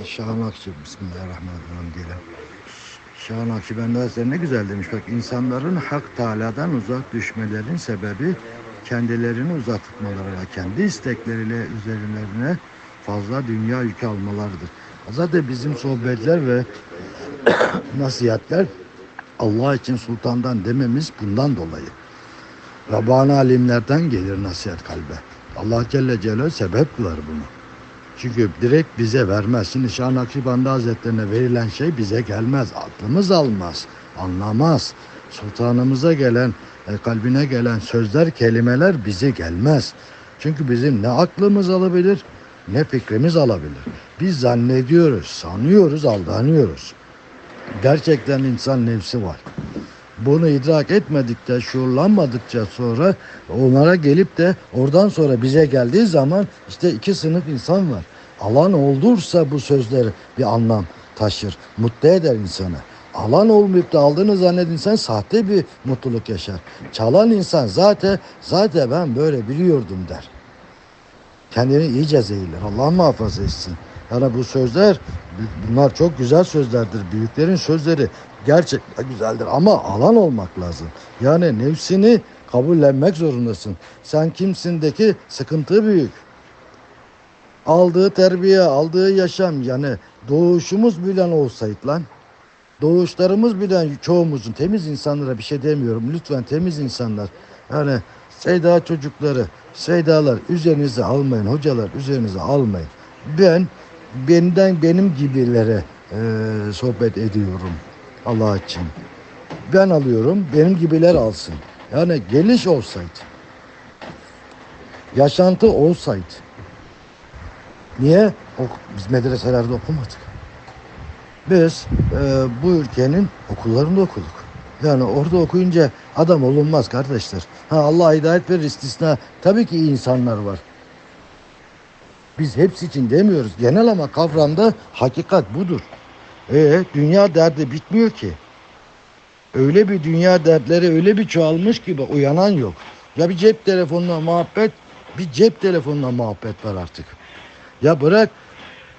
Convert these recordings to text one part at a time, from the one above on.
Şahan Akçı Bismillahirrahmanirrahim diyelim. Şahan Akçıbendi Hazretleri ne güzel demiş. Bak insanların Hak Teala'dan uzak düşmelerinin sebebi kendilerini uzak tutmaları, kendi istekleriyle üzerlerine fazla dünya yükü almalarıdır. Zaten bizim sohbetler ve nasihatler Allah için sultandan dememiz bundan dolayı. Rabbani alimlerden gelir nasihat kalbe. Allah Celle Celaluhu sebep kılar bunu. Çünkü direkt bize vermez. Şimdi Şah Hazretlerine verilen şey bize gelmez. Aklımız almaz, anlamaz. Sultanımıza gelen, e, kalbine gelen sözler, kelimeler bize gelmez. Çünkü bizim ne aklımız alabilir, ne fikrimiz alabilir. Biz zannediyoruz, sanıyoruz, aldanıyoruz. Gerçekten insan nefsi var. Bunu idrak etmedikçe, şuurlanmadıkça sonra onlara gelip de oradan sonra bize geldiği zaman işte iki sınıf insan var. Alan oldursa bu sözler bir anlam taşır, mutlu eder insanı. Alan olmayıp da aldığını zanneden insan sahte bir mutluluk yaşar. Çalan insan zaten zaten ben böyle biliyordum der. Kendini iyice zehirler. Allah muhafaza etsin. Yani bu sözler bunlar çok güzel sözlerdir. Büyüklerin sözleri gerçekten güzeldir ama alan olmak lazım. Yani nefsini kabullenmek zorundasın. Sen kimsindeki sıkıntı büyük. Aldığı terbiye, aldığı yaşam yani doğuşumuz bilen olsaydı lan. Doğuşlarımız bilen çoğumuzun temiz insanlara bir şey demiyorum. Lütfen temiz insanlar. Yani Seyda çocukları, Seydalar üzerinize almayın. Hocalar üzerinize almayın. Ben benden benim gibilere e, sohbet ediyorum Allah için. Ben alıyorum, benim gibiler alsın. Yani geliş olsaydı, yaşantı olsaydı. Niye? Biz medreselerde okumadık. Biz e, bu ülkenin okullarında okuduk. Yani orada okuyunca adam olunmaz kardeşler. Ha Allah hidayet verir istisna. Tabii ki insanlar var. Biz hepsi için demiyoruz. Genel ama kavramda hakikat budur. E dünya derdi bitmiyor ki. Öyle bir dünya dertleri öyle bir çoğalmış ki uyanan yok. Ya bir cep telefonuna muhabbet, bir cep telefonuna muhabbet var artık. Ya bırak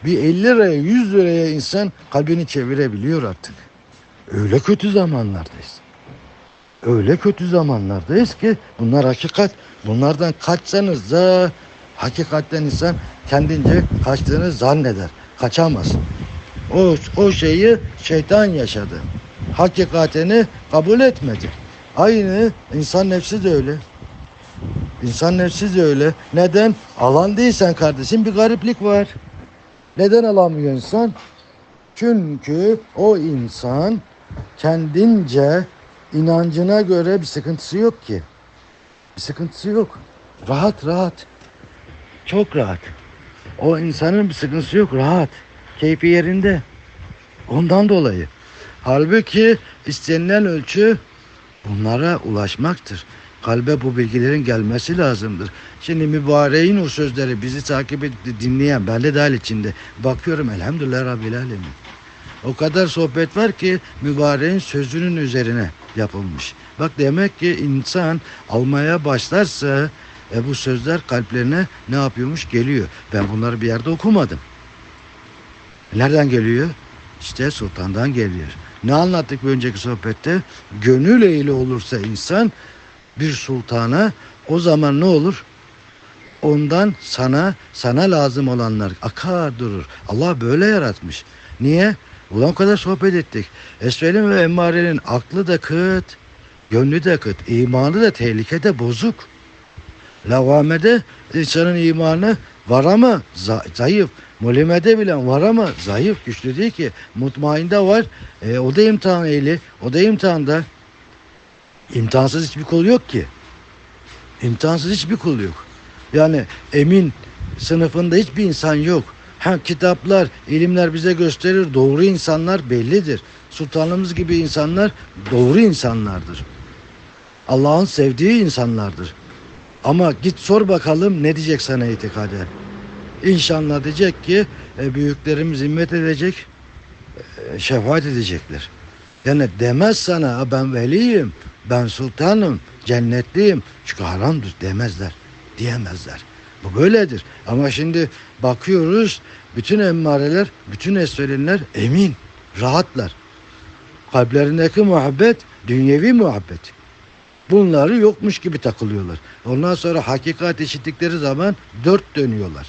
bir 50 liraya 100 liraya insan kalbini çevirebiliyor artık. Öyle kötü zamanlardayız. Öyle kötü zamanlardayız ki bunlar hakikat. Bunlardan kaçsanız da hakikatten insan kendince kaçtığını zanneder. Kaçamaz. O, o şeyi şeytan yaşadı. Hakikatini kabul etmedi. Aynı insan nefsi de öyle. İnsan nefsi de öyle. Neden? Alan değilsen kardeşim bir gariplik var. Neden alamıyor insan? Çünkü o insan kendince inancına göre bir sıkıntısı yok ki. Bir sıkıntısı yok. Rahat rahat. Çok rahat. O insanın bir sıkıntısı yok. Rahat. Keyfi yerinde. Ondan dolayı. Halbuki istenilen ölçü bunlara ulaşmaktır. Kalbe bu bilgilerin gelmesi lazımdır. Şimdi mübareğin o sözleri bizi takip edip dinleyen ben de dahil içinde bakıyorum elhamdülillah Rabbil Alemin. O kadar sohbet var ki mübareğin sözünün üzerine yapılmış. Bak demek ki insan almaya başlarsa e, bu sözler kalplerine ne yapıyormuş? Geliyor. Ben bunları bir yerde okumadım. Nereden geliyor? İşte sultandan geliyor. Ne anlattık bir önceki sohbette? Gönül eğili olursa insan bir sultana o zaman ne olur? Ondan sana sana lazım olanlar akar durur. Allah böyle yaratmış. Niye? Ulan o kadar sohbet ettik. Esvel'in ve Emmare'nin aklı da kıt, gönlü de kıt, imanı da tehlikede bozuk. Lavamede insanın imanı var ama za- zayıf. Mulimede bilen var ama zayıf, güçlü değil ki. Mutmainde var. E, o da imtihan ehli. O da imtihanda. İmtihansız hiçbir kul yok ki. İmtihansız hiçbir kul yok. Yani emin sınıfında hiçbir insan yok. Ha kitaplar, ilimler bize gösterir. Doğru insanlar bellidir. Sultanımız gibi insanlar doğru insanlardır. Allah'ın sevdiği insanlardır. Ama git sor bakalım ne diyecek sana itikaden. İnşallah diyecek ki e, büyüklerimiz himmet edecek, e, şefaat edecekler. Yani demez sana "Ha, ben veliyim, ben sultanım, cennetliyim. Çünkü haramdır demezler, diyemezler. Bu böyledir. Ama şimdi bakıyoruz bütün emmareler, bütün esvelinler emin, rahatlar. Kalplerindeki muhabbet dünyevi muhabbet. Bunları yokmuş gibi takılıyorlar. Ondan sonra hakikat işittikleri zaman dört dönüyorlar.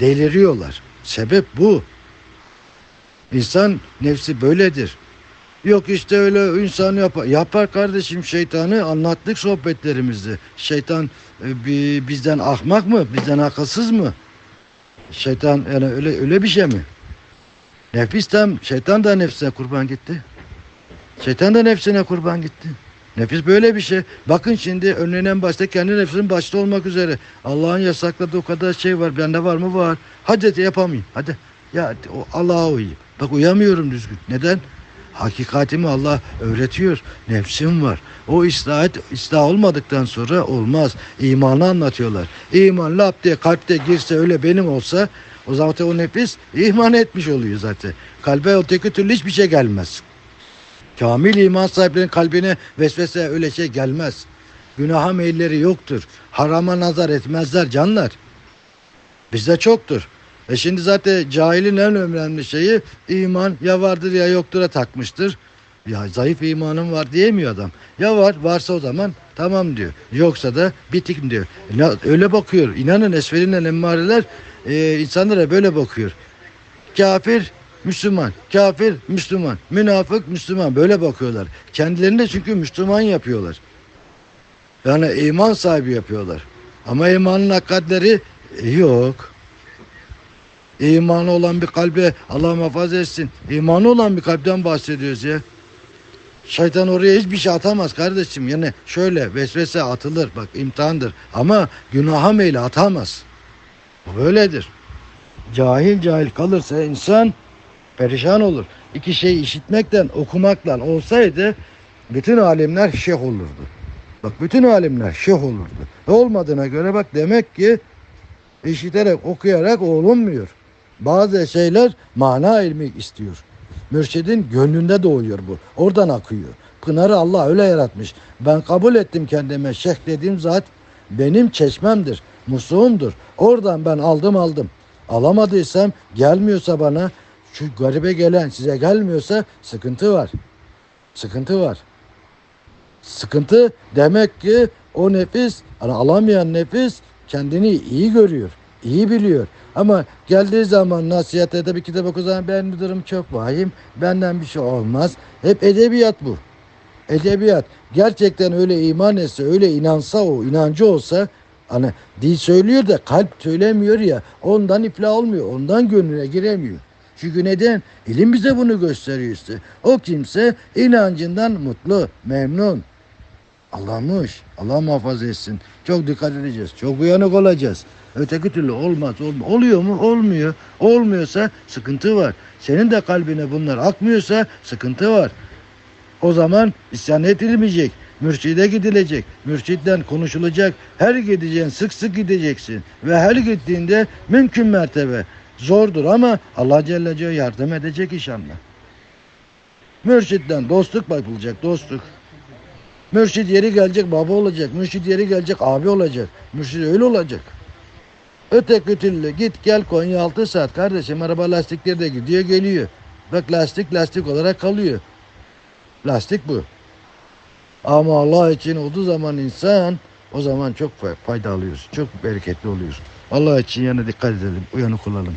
Deliriyorlar. Sebep bu. İnsan nefsi böyledir. Yok işte öyle insan yapar. Yapar kardeşim şeytanı anlattık sohbetlerimizde. Şeytan e, bi- bizden ahmak mı? Bizden akılsız mı? Şeytan yani öyle öyle bir şey mi? Nefis tam şeytan da nefsine kurban gitti. Şeytan da nefsine kurban gitti. Nefis böyle bir şey. Bakın şimdi örneğin en başta kendi nefsinin başta olmak üzere. Allah'ın yasakladığı o kadar şey var. Bende var mı? Var. Hadi yapamayayım. Hadi. Ya Allah'a uyayım. Bak uyamıyorum düzgün. Neden? Hakikatimi Allah öğretiyor. Nefsim var. O ıslah, et, ıslah olmadıktan sonra olmaz. İmanı anlatıyorlar. İman lap diye kalpte girse öyle benim olsa o zaman o nefis iman etmiş oluyor zaten. Kalbe öteki türlü hiçbir şey gelmez. Kamil iman sahiplerinin kalbine vesvese öyle şey gelmez. Günaha meyilleri yoktur. Harama nazar etmezler canlar. Bizde çoktur. E şimdi zaten cahilin en önemli şeyi iman ya vardır ya yoktur'a takmıştır. Ya zayıf imanım var diyemiyor adam. Ya var varsa o zaman tamam diyor. Yoksa da bitik diyor. Öyle bakıyor. İnanın esferinden emmareler e, insanlara böyle bakıyor. Kafir Müslüman, kafir Müslüman, münafık Müslüman böyle bakıyorlar. Kendilerini de çünkü Müslüman yapıyorlar. Yani iman sahibi yapıyorlar. Ama imanın hakikatleri e, yok. İmanı olan bir kalbe Allah muhafaza etsin. İmanı olan bir kalpten bahsediyoruz ya. Şeytan oraya hiçbir şey atamaz kardeşim. Yani şöyle vesvese atılır bak imtihandır. Ama günaha meyli atamaz. Bu böyledir. Cahil cahil kalırsa insan perişan olur. İki şey işitmekten okumakla olsaydı bütün alimler şeyh olurdu. Bak bütün alimler şeyh olurdu. Olmadığına göre bak demek ki işiterek okuyarak olunmuyor. Bazı şeyler mana ilmi istiyor. Mürşidin gönlünde doğuyor bu. Oradan akıyor. Pınarı Allah öyle yaratmış. Ben kabul ettim kendime şeyh dediğim zat benim çeşmemdir, musluğumdur. Oradan ben aldım aldım. Alamadıysam gelmiyorsa bana şu garibe gelen size gelmiyorsa sıkıntı var. Sıkıntı var. Sıkıntı demek ki o nefis, hani alamayan nefis kendini iyi görüyor, iyi biliyor. Ama geldiği zaman nasihate de bir kitap okuduğu zaman ben bu durum çok vahim, benden bir şey olmaz. Hep edebiyat bu. Edebiyat. Gerçekten öyle iman etse, öyle inansa o, inancı olsa hani dil söylüyor da kalp söylemiyor ya ondan iflah olmuyor, ondan gönlüne giremiyor. Çünkü neden? İlim bize bunu gösteriyor işte. O kimse inancından mutlu, memnun. Allah'mış. Allah muhafaza etsin. Çok dikkat edeceğiz. Çok uyanık olacağız. Öteki türlü olmaz. olma- Oluyor mu? Olmuyor. Olmuyorsa sıkıntı var. Senin de kalbine bunlar akmıyorsa sıkıntı var. O zaman isyan edilmeyecek. Mürşide gidilecek. Mürşitten konuşulacak. Her gideceğin sık sık gideceksin. Ve her gittiğinde mümkün mertebe zordur ama Allah Celle Celle yardım edecek inşallah. Mürşitten dostluk yapılacak. Dostluk. Mürşid yeri gelecek baba olacak. Mürşid yeri gelecek abi olacak. Mürşid öyle olacak. Öteki türlü git gel Konya 6 saat kardeşim araba lastikleri de gidiyor geliyor. Bak lastik lastik olarak kalıyor. Lastik bu. Ama Allah için olduğu zaman insan o zaman çok fay- fayda alıyorsun. Çok bereketli oluyorsun. Allah için yana dikkat edelim. Uyanık olalım.